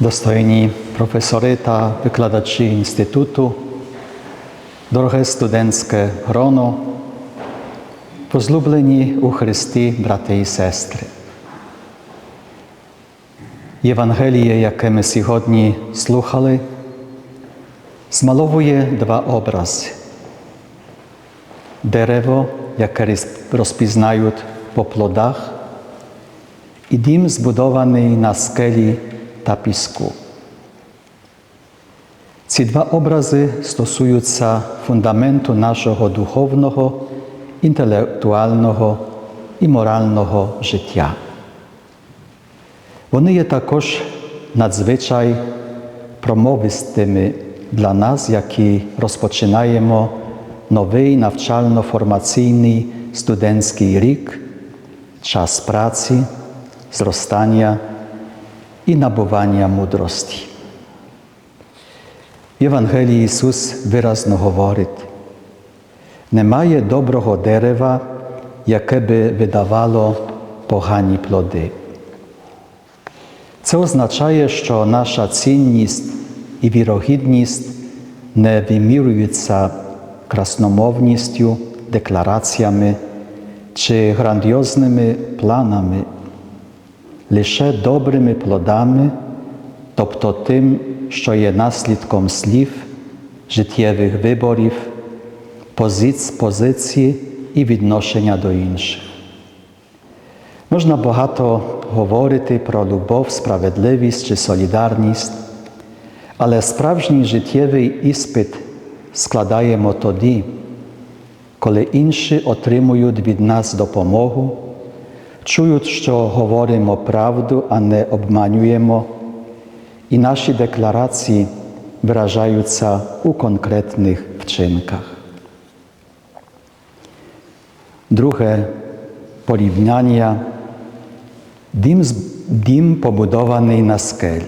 достойні професори та викладачі інституту, дороге студентське гроно, возлюблені у Христі, брати і сестри. Євангеліє, яке ми сьогодні слухали, змаловує два образи. Дерево, яке розпізнають по плодах, і дім збудований на скелі та піску. Ці два образи стосуються фундаменту нашого духовного, інтелектуального і морального життя. Вони є також надзвичай промовистими для нас, які розпочинаємо новий навчально-формаційний студентський рік, час праці, зростання і набування мудрості. В Євангелії Ісус виразно говорить, немає доброго дерева, яке би видавало погані плоди. Це означає, що наша цінність і вірогідність не вимірюються красномовністю, деклараціями чи грандіозними планами, лише добрими плодами, тобто тим, що є наслідком слів, життєвих виборів, позиць, позиції і відношення до інших. Можна багато говорити про любов, справедливість чи солідарність, але справжній життєвий іспит складаємо тоді, коли інші отримують від нас допомогу, чують, що говоримо правду, а не обманюємо, і наші декларації виражаються у конкретних вчинках. Друге порівняння дім, дім побудований на скелі.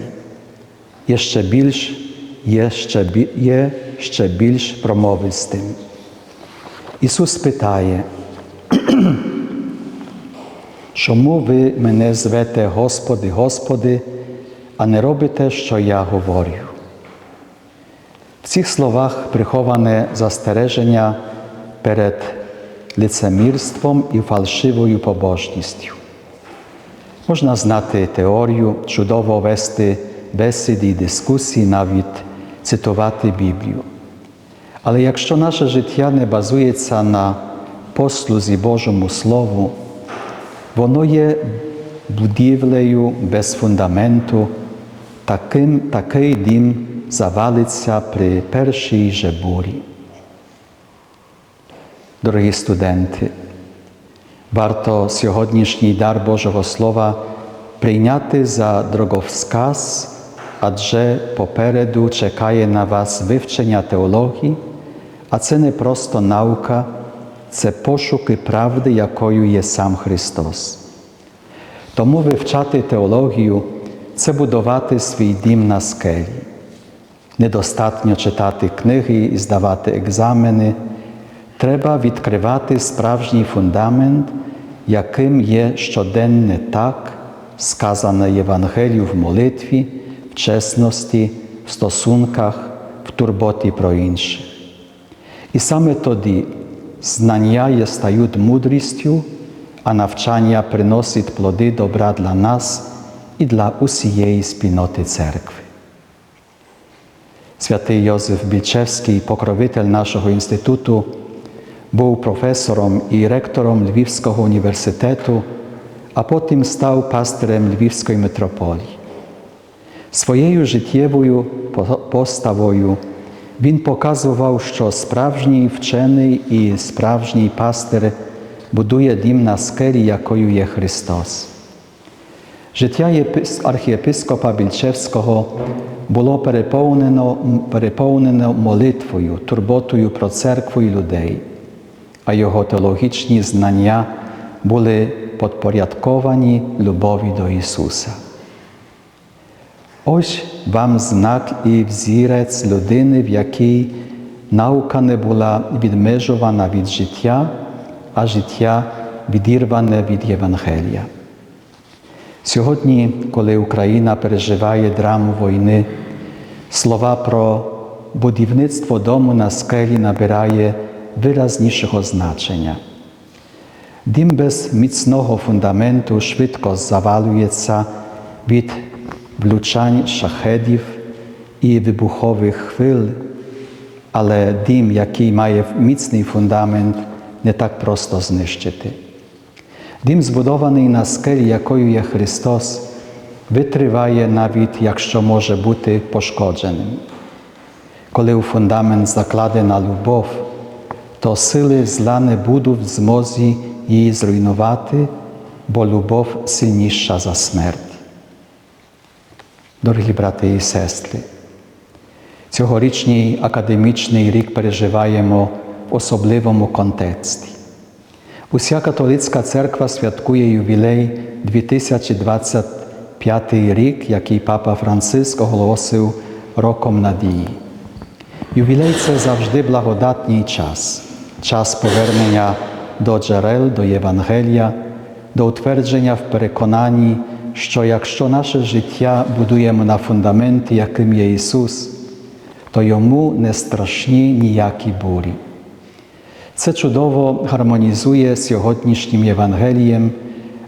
Є ще більш, є ще, є ще більш промовистим. Ісус питає, чому ви мене звете Господи, Господи, а не робите, що я говорю? В цих словах приховане застереження перед лицемірством і фальшивою побожністю. Можна знати теорію, чудово вести бесіди і дискусії, навіть цитувати Біблію. Але якщо наше життя не базується на послузі Божому Слову, воно є будівлею без фундаменту, таким, такий дім завалиться при першій же бурі. Дорогі студенти, варто сьогоднішній дар Божого Слова прийняти за дороговсказ, адже попереду чекає на вас вивчення теології, а це не просто наука, це пошуки правди, якою є сам Христос. Тому вивчати теологію це будувати свій дім на скелі. Недостатньо читати книги і здавати екзамени. Треба відкривати справжній фундамент, яким є щоденне так, сказане Євангелію в молитві, в чесності, в стосунках, в турботі про інших. І саме тоді знання є стають мудрістю, а навчання приносить плоди добра для нас і для усієї спільноти церкви. Святий Йозеф Більчевський, покровитель нашого інституту, був професором і ректором Львівського університету, а потім став пастирем Львівської митрополії. Своєю життєвою поставою він показував, що справжній вчений і справжній пастир будує дім на скелі, якою є Христос. Життя архієпископа Більчевського було переповнено, переповнено молитвою, турботою про церкву і людей, а його теологічні знання були підпорядковані любові до Ісуса. Ось вам знак і взірець людини, в якій наука не була відмежована від життя, а життя відірване від Євангелія. Сьогодні, коли Україна переживає драму війни, слова про будівництво дому на скелі набирає виразнішого значення. Дім без міцного фундаменту швидко завалюється від влучань шахедів і вибухових хвиль, але дім, який має міцний фундамент, не так просто знищити. Дім, збудований на скелі, якою є Христос, витриває навіть, якщо може бути пошкодженим. Коли у фундамент закладена любов, то сили зла не будуть в змозі її зруйнувати, бо любов сильніша за смерть. Дорогі брати і сестри, цьогорічний академічний рік переживаємо в особливому контексті. Уся католицька церква святкує ювілей 2025 рік, який папа Франциск оголосив роком надії. Ювілей це завжди благодатний час, час повернення до джерел, до Євангелія, до утвердження в переконанні, що якщо наше життя будуємо на фундаменті, яким є Ісус, то йому не страшні ніякі бурі. Це чудово гармонізує з сьогоднішнім Євангелієм,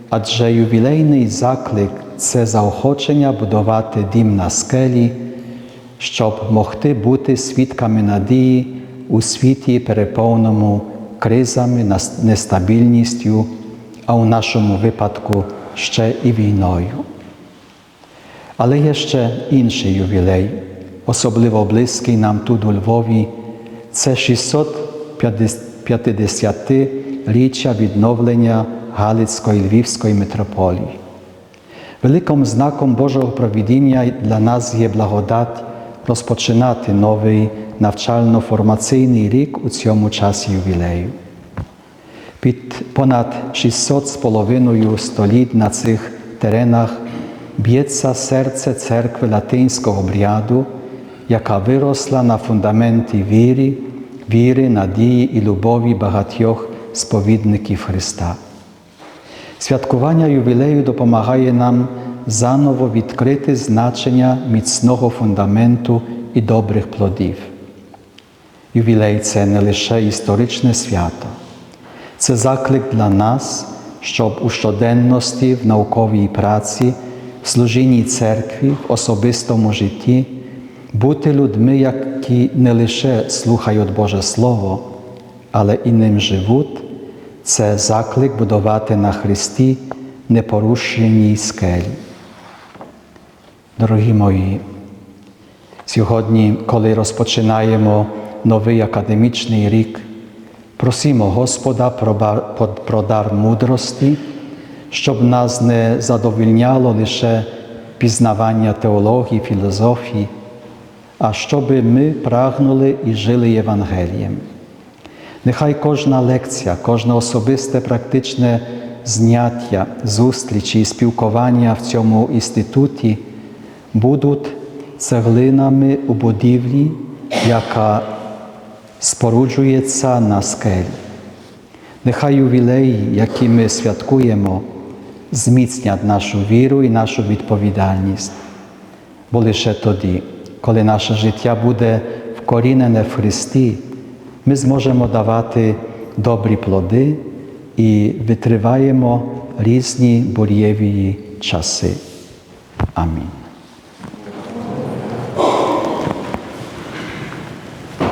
адже ювілейний заклик це заохочення будувати дім на скелі, щоб могти бути свідками надії у світі, переповненому кризами, нестабільністю, а у нашому випадку ще і війною. Але є ще інший ювілей, особливо близький нам тут у Львові, це 650-річчя відновлення Галицької Львівської митрополії. Великим знаком Божого провідіння для нас є благодать розпочинати новий навчально-формаційний рік у цьому часі ювілею. Під понад 600 з половиною століть на цих теренах б'ється серце церкви латинського обряду, яка виросла на фундаменті віри, віри, надії і любові багатьох сповідників Христа. Святкування ювілею допомагає нам заново відкрити значення міцного фундаменту і добрих плодів. Ювілей це не лише історичне свято, це заклик для нас, щоб у щоденності, в науковій праці, в служінні церкві, в особистому житті бути людьми, які не лише слухають Боже Слово, але і ним живуть. Це заклик будувати на Христі непорушеній скелі. Дорогі мої, сьогодні, коли розпочинаємо новий академічний рік, просимо Господа про дар мудрості, щоб нас не задовільняло лише пізнавання теології, філософії, а щоб ми прагнули і жили Євангелієм. Нехай кожна лекція, кожне особисте практичне зняття, зустрічі і спілкування в цьому інституті будуть цеглинами у будівлі, яка споруджується на скелі. Нехай ювілеї, які ми святкуємо, зміцнять нашу віру і нашу відповідальність. Бо лише тоді, коли наше життя буде вкорінене в Христі, ми зможемо давати добрі плоди і витриваємо різні бур'єві часи. Амінь.